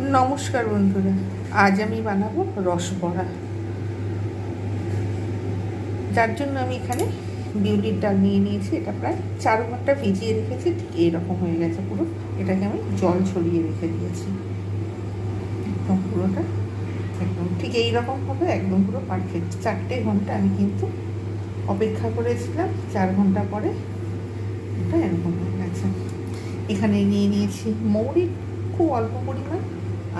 নমস্কার বন্ধুরা, আজ আমি বানাবো রসবড়া। যার জন্য আমি এখানে বিউলির ডাল নিয়ে নিয়েছি, এটা প্রায় চার ঘণ্টা ভিজিয়ে রেখেছি, ঠিক এরকম হয়ে গেছে পুরো। এটাকে আমি জল ছড়িয়ে রেখে দিয়েছি। একদম পুরোটা, একদম ঠিক এইরকম হবে, একদম পুরো পারফেক্ট চারটে ঘণ্টা আমি কিন্তু অপেক্ষা করেছিলাম, চার ঘণ্টা পরে এটা এরকম হয়ে গেছে। এখানে নিয়ে নিয়েছি মৌরি, খুব অল্প পরিমাণ।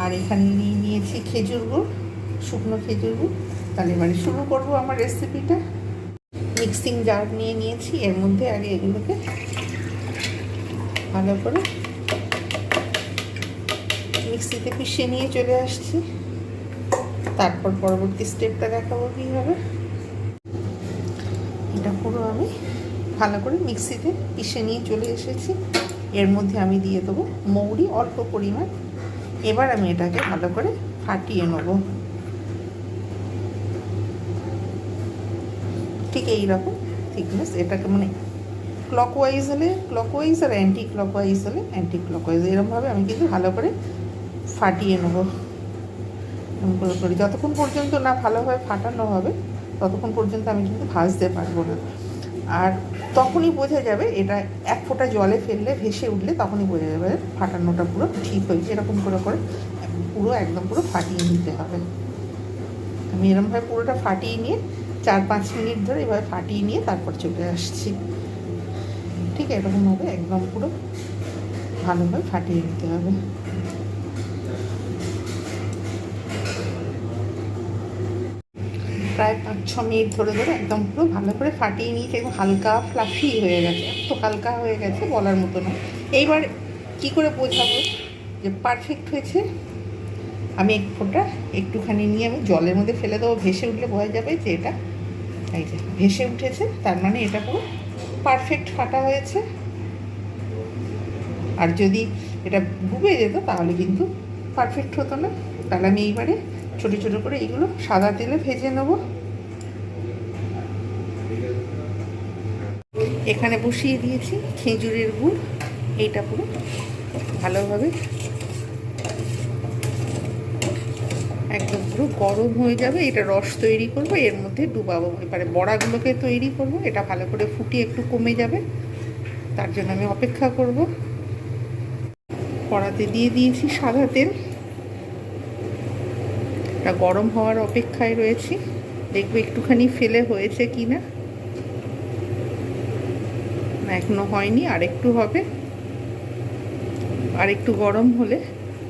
আর এখানে নিয়ে নিয়েছি খেজুর গুড়, শুকনো খেজুর গুড়। তাহলে মানে শুরু করব আমার রেসিপিটা মিক্সিং জার নিয়ে নিয়েছি, এর মধ্যে আগে এগুলোকে ভালো করে মিক্সিতে পিষিয়ে নিয়ে চলে আসছি। তারপর পরবর্তী স্টেপটা দেখাবো কীভাবে। এটা পুরো আমি ভালো করে মিক্সিতে পিষে নিয়ে চলে এসেছি। এর মধ্যে আমি দিয়ে দেবো মৌরি, অল্প পরিমাণ এবার আমি এটাকে ভালো করে ফাটিয়ে নেব। ঠিক এই রকম থিকনেস এটাকে মানে ক্লকওয়াইজ হলে ক্লকওয়াইজ আর অ্যান্টি ক্লকওয়াইজ হলে অ্যান্টি ক্লকওয়াইজ এরকমভাবে আমি কিন্তু ভালো করে ফাটিয়ে নেব। করি, যতক্ষণ পর্যন্ত না ভালোভাবে ফাটানো হবে, ততক্ষণ পর্যন্ত আমি কিন্তু ভাজতে পারব না। আর তখনই বোঝা যাবে এটা এক ফোঁটা জলে ফেললে, ভেসে উঠলে তখনই বোঝা যাবে ফাটানোটা পুরো ঠিক হয়েছে। এরকম করে করে পুরো একদম পুরো ফাটিয়ে নিতে হবে। আমি এরকমভাবে পুরোটা ফাটিয়ে নিয়ে চার পাঁচ মিনিট ধরে এভাবে ফাটিয়ে নিয়ে তারপর চলে আসছি। ঠিক এরকমভাবে একদম পুরো ভালোভাবে ফাটিয়ে নিতে হবে। প্রায় পাঁচ, ছ মিনিট ধরে ধরে একদম পুরো ভালো করে ফাটিয়ে নিয়েছি, একদম হালকা ফ্লাফি হয়ে গেছে, এত হালকা হয়ে গেছে বলার মতো না। এইবার কি করে বোঝাবো যে পারফেক্ট হয়েছে? আমি এক ফোঁটা একটুখানি নিয়ে আমি জলের মধ্যে ফেলে দেবো, ভেসে উঠলে বোঝা যাবে যে এটা এই যে ভেসে উঠেছে, তার মানে এটা পুরো পারফেক্ট ফাটা হয়েছে। আর যদি এটা ডুবে যেত তাহলে কিন্তু পারফেক্ট হতো না। তাহলে আমি এইবারে, ছোটো ছোটো করে এইগুলো সাদা তেলে ভেজে নেব। এখানে বসিয়ে দিয়েছি খেজুরের গুড়, এইটা পুরো ভালোভাবে একদম পুরো গরম হয়ে যাবে, এটা রস তৈরি করব, এর মধ্যে ডুবাবো। এবারে বড়াগুলোকে তৈরি করব, এটা ভালো করে ফুটিয়ে একটু কমে যাবে, তার জন্য আমি অপেক্ষা করব। কড়াতে দিয়ে দিয়েছি সাদা তেল। এটা গরম হওয়ার অপেক্ষায় রয়েছি। দেখব একটুখানি ফেলে হয়েছে কি না, এখনও হয়নি আর একটু হবে। আর একটু গরম হলে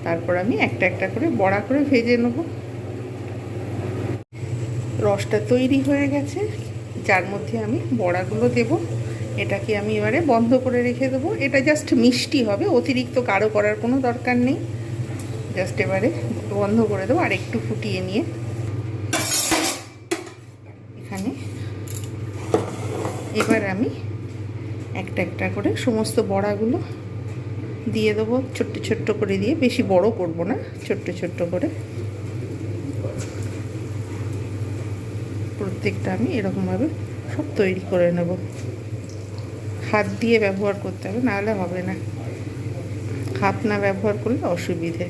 তারপর আমি একটা একটা করে বড়া করে ভেজে নেব। রসটা তৈরি হয়ে গেছে, যার মধ্যে আমি বড়াগুলো দেব। এটাকে আমি এবারে বন্ধ করে রেখে দেবো। এটা জাস্ট মিষ্টি হবে, অতিরিক্ত গাঢ় করার কোনো দরকার নেই। জাস্ট এবারে বন্ধ করে দেবো, আর একটু ফুটিয়ে নিয়ে এখানে এবার আমি একটা একটা করে সমস্ত বড়াগুলো দিয়ে দেবো, ছোট্ট ছোট্ট করে দিয়ে, বেশি বড় করব না, ছোট্ট ছোট্ট করে। প্রত্যেকটা আমি এরকমভাবে সব তৈরি করে নেব। হাত দিয়ে ব্যবহার করতে হবে, নাহলে হবে না। হাত না ব্যবহার করলে অসুবিধে।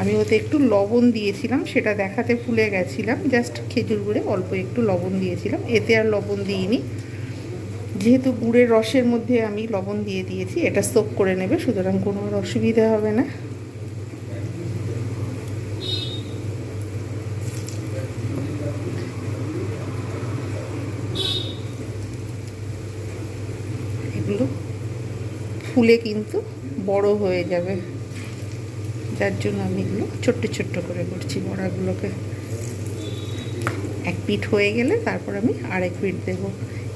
আমি ওতে একটু লবণ দিয়েছিলাম, সেটা দেখাতে ভুলে গেছিলাম। জাস্ট খেজুর গুঁড়ে অল্প একটু লবণ দিয়েছিলাম। এতে আর লবণ দিইনি। যেহেতু গুড়ের রসের মধ্যে আমি লবণ দিয়ে দিয়েছি, এটা সোপ করে নেবে, সুতরাং কোনো আর অসুবিধা হবে না। এগুলো ফুলে কিন্তু বড় হয়ে যাবে। যার জন্য আমি এগুলো ছোট্ট ছোট্ট করে করছি বড়াগুলোকে। এক পিঠ হয়ে গেলে তারপর আমি আরেক পিঠ দেব।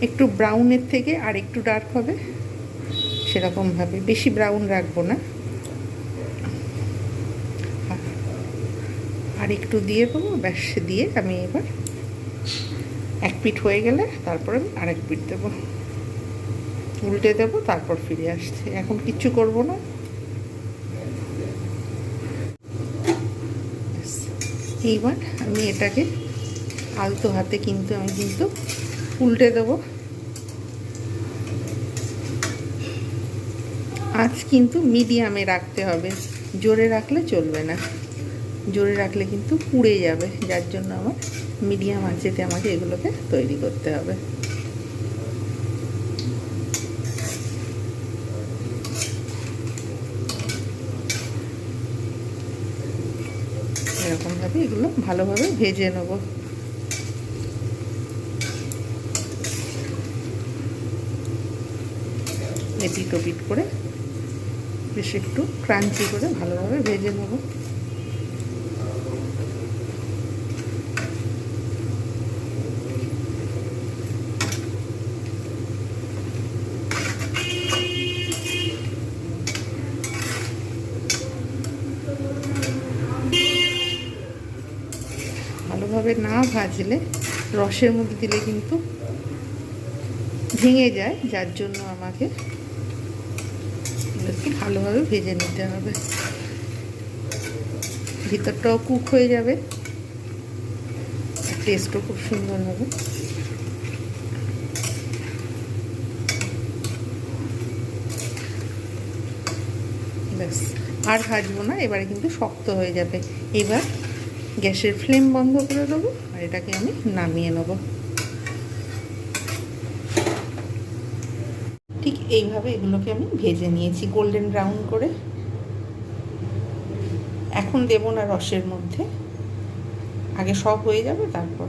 একটু ব্রাউনের থেকে আর একটু ডার্ক হবে, সেরকমভাবে। বেশি ব্রাউন রাখব না। আর একটু দিয়ে দেবো, ব্যাস দিয়ে আমি এবার এক পিঠ হয়ে গেলে তারপর আমি আরেক পিঠ দেবো। উল্টে দেবো, তারপর ফিরে আসছি। এখন কিচ্ছু করব না। এইবার আমি এটাকে আলতো হাতে কিন্তু আমি কিন্তু উল্টে দেবো। আজ কিন্তু মিডিয়ামে রাখতে হবে। জোরে রাখলে চলবে না। জোরে রাখলে কিন্তু পুড়ে যাবে। যার জন্য আমার মিডিয়াম আঁচেতে আমাকে এগুলোকে তৈরি করতে হবে। এগুলো ভালোভাবে ভেজে নেব। এপিট ওপিট করে বেশ একটু ক্রাঞ্চি করে ভালোভাবে ভেজে নেব। ভালোভাবে না ভাজলে রসের মধ্যে দিলে কিন্তু ভেঙে যায়, যার জন্য আমাকে একটু ভালোভাবে ভেজে নিতে হবে। ভিতরটাও কুক হয়ে যাবে। টেস্টও খুব সুন্দর হবে। ব্যাস, আর ভাজবো না, এবারে কিন্তু শক্ত হয়ে যাবে। এবার গ্যাসের ফ্লেম বন্ধ করে দেবো আর এটাকে আমি নামিয়ে নেব। ঠিক এইভাবে এগুলোকে আমি ভেজে নিয়েছি গোল্ডেন ব্রাউন করে। এখন দেব না রসের মধ্যে। আগে সব হয়ে যাবে, তারপর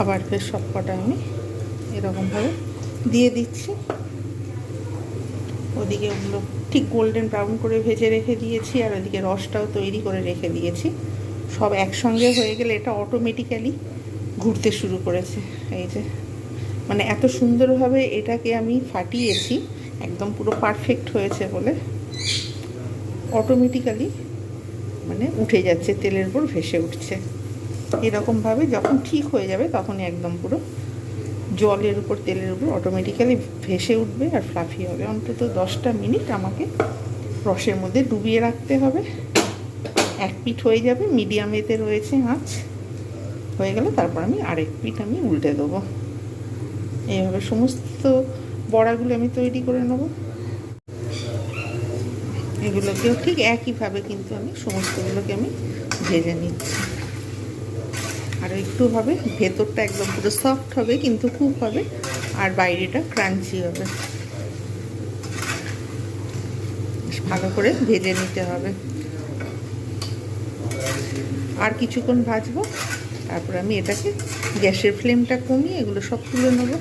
আবার ফের সব কটা আমি এরকমভাবে দিয়ে দিচ্ছি। ওদিকে ওগুলো ঠিক গোল্ডেন ব্রাউন করে ভেজে রেখে দিয়েছি আর ওদিকে রসটাও তৈরি করে রেখে দিয়েছি। সব একসঙ্গে হয়ে গেলে এটা অটোমেটিক্যালি ঘুরতে শুরু করেছে। এই যে মানে এত সুন্দরভাবে এটাকে আমি ফাটিয়েছি, একদম পুরো পারফেক্ট হয়েছে বলে অটোমেটিক্যালি মানে উঠে যাচ্ছে, তেলের উপর ভেসে উঠছে। এরকমভাবে যখন ঠিক হয়ে যাবে তখনই একদম পুরো জলের উপর, তেলের উপর অটোমেটিক্যালি ভেসে উঠবে আর ফ্লাফি হবে। অন্তত দশটা মিনিট আমাকে রসের মধ্যে ডুবিয়ে রাখতে হবে। এক পিঠ হয়ে যাবে মিডিয়াম এতে রয়েছে আঁচ হয়ে গেলে তারপর আমি আরেক পিঠ আমি উল্টে দেবো। এইভাবে সমস্ত বড়াগুলো আমি তৈরি করে নেব। এগুলোকেও ঠিক একইভাবে কিন্তু আমি সমস্তগুলোকে আমি ভেজে নিচ্ছি। আরও একটু হবে। ভেতরটা একদম পুরো সফট হবে, কিন্তু খুব হবে। আর বাইরেটা ক্রাঞ্চি হবে। ভালো করে ভেজে নিতে হবে। আর কিছুক্ষণ ভাজবো। তারপর আমি এটাকে গ্যাসের ফ্লেমটা কমিয়ে এগুলো সব তুলে নেব।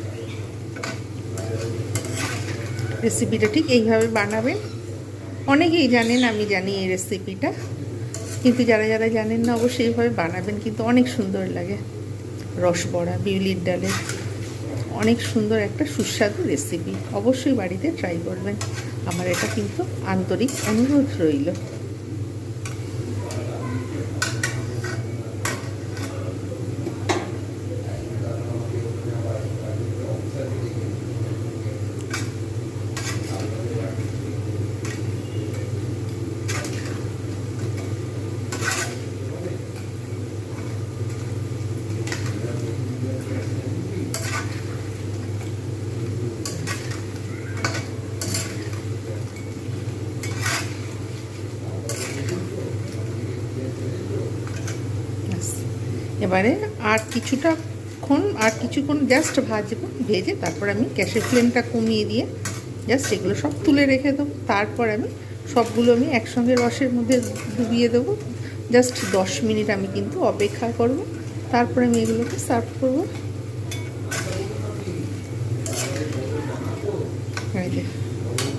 রেসিপিটা ঠিক এইভাবে বানাবেন। অনেকেই জানেন, আমি জানি এই রেসিপিটা কিন্তু যারা যারা জানেন না, অবশ্যই এইভাবে বানাবেন কিন্তু অনেক সুন্দর লাগে। রসবড়া বিউলির ডালে। অনেক সুন্দর একটা সুস্বাদু রেসিপি অবশ্যই বাড়িতে ট্রাই করবেন। আমার এটা কিন্তু আন্তরিক অনুরোধ রইল। এবারে আর কিছুটা ক্ষণ আর কিছুক্ষণ জাস্ট ভাজবো, ভেজে তারপর আমি গ্যাসের ফ্লেমটা কমিয়ে দিয়ে জাস্ট এগুলো সব তুলে রেখে দেবো। তারপর আমি সবগুলো আমি একসঙ্গে রসের মধ্যে ডুবিয়ে দেবো। জাস্ট দশ মিনিট আমি কিন্তু অপেক্ষা করব। তারপরে আমি এগুলোকে সার্ভ করব।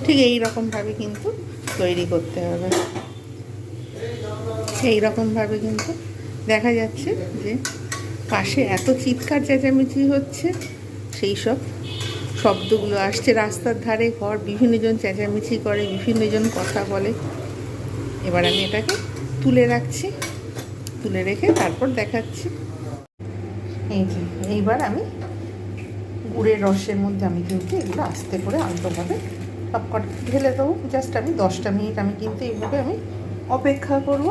ঠিক এই রকমভাবে কিন্তু তৈরি করতে হবে। এই রকমভাবে কিন্তু দেখা যাচ্ছে যে পাশে এত চিৎকার চেঁচামেচি হচ্ছে, সেই সব শব্দগুলো আসছে রাস্তার ধারে, ঘর, বিভিন্নজন চেঁচামেচি করে, বিভিন্নজন কথা বলে। এবার আমি এটাকে তুলে রাখছি, তুলে রেখে তারপর দেখাচ্ছি। এই যে, এইবার আমি গুড়ের রসের মধ্যে আমি কিন্তু এগুলো আস্তে করে আলতোভাবে সব কটা ঢেলে দেবো। জাস্ট আমি দশটা মিনিট আমি কিন্তু এইভাবে আমি অপেক্ষা করব।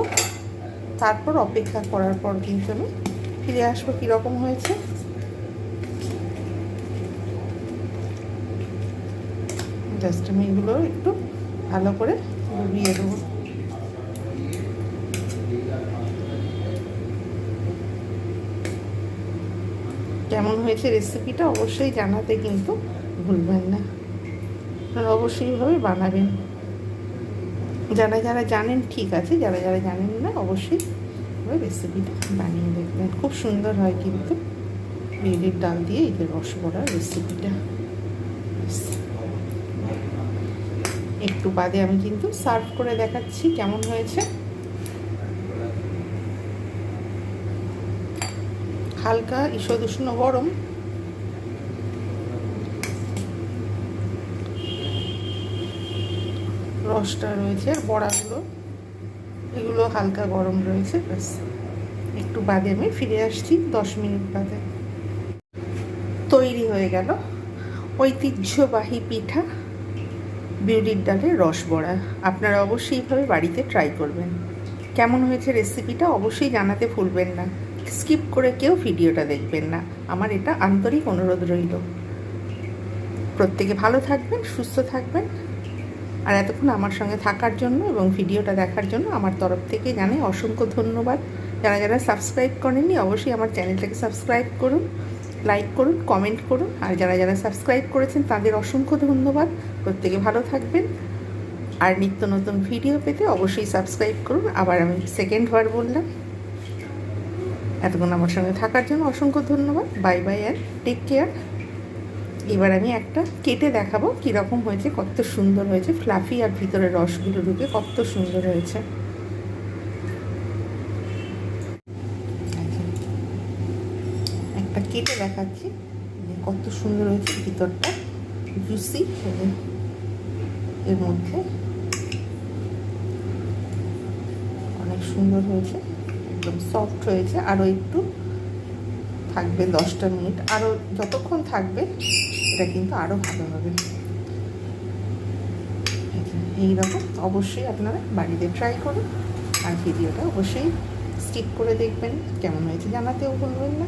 তারপর অপেক্ষা করার পর কিন্তু আমি ফিরে আসব কীরকম হয়েছে। জাস্ট আমি এগুলো একটু ভালো করে ডুবিয়ে দেবো। কেমন হয়েছে রেসিপিটা অবশ্যই জানাতে কিন্তু ভুলবেন না। অবশ্যই এইভাবে বানাবেন। যারা যারা জানেন, ঠিক আছে, যারা যারা জানেন না, অবশ্যই ওই রেসিপিটা বানিয়ে দেখবেন। খুব সুন্দর হয় কিন্তু। বিউলির ডাল দিয়ে এই যে রেসিপিটা একটু বাদে আমি কিন্তু সার্ভ করে দেখাচ্ছি কেমন হয়েছে। হালকা ঈষদ উষ্ণ গরম। রসটা রয়েছে, আর বড়াগুলো। এগুলো হালকা গরম রয়েছে, ব্যাস। একটু বাদে আমি ফিরে আসছি দশ মিনিট বাদে। তৈরি হয়ে গেল ঐতিহ্যবাহী পিঠা, বিউলির ডালের রস বড়া। আপনারা অবশ্যই এইভাবে বাড়িতে ট্রাই করবেন। কেমন হয়েছে রেসিপিটা অবশ্যই জানাতে ভুলবেন না। স্কিপ করে কেউ ভিডিওটা দেখবেন না। আমার এটা আন্তরিক অনুরোধ রইল। প্রত্যেকে ভালো থাকবেন, সুস্থ থাকবেন। আর এতক্ষণ আমার সঙ্গে থাকার জন্য এবং ভিডিওটা দেখার জন্য আমার তরফ থেকে জানাই অসংখ্য ধন্যবাদ। যারা যারা সাবস্ক্রাইব করেননি, অবশ্যই আমার চ্যানেলটাকে সাবস্ক্রাইব করুন লাইক করুন কমেন্ট করুন, আর যারা যারা সাবস্ক্রাইব করেছেন তাদের অসংখ্য ধন্যবাদ। প্রত্যেকে ভালো থাকবেন। আর নিত্য নতুন ভিডিও পেতে অবশ্যই সাবস্ক্রাইব করুন। আবার আমি সেকেন্ড বার বললাম। এতক্ষণ আমার সঙ্গে থাকার জন্য অসংখ্য ধন্যবাদ। Bye bye and take care এবার আমি একটা কেটে দেখাবো কীরকম হয়েছে, কত সুন্দর হয়েছে। ফ্লাফি আর ভিতরে রসগুলো ঢুকে কত সুন্দর হয়েছে। একটা কেটে দেখাচ্ছি কত সুন্দর হয়েছে ভিতরটা। জুসি এর মধ্যে। অনেক সুন্দর হয়েছে, একদম সফট হয়েছে। আরও একটু থাকবে দশটা মিনিট। আরও যতক্ষণ থাকবে, এটা কিন্তু আরও ভালো হবে। এইরকম অবশ্যই আপনারা বাড়িতে ট্রাই করুন। আর ভিডিওটা অবশ্যই স্কিপ করে দেখবেন। কেমন হয়েছে জানাতেও ভুলবেন না।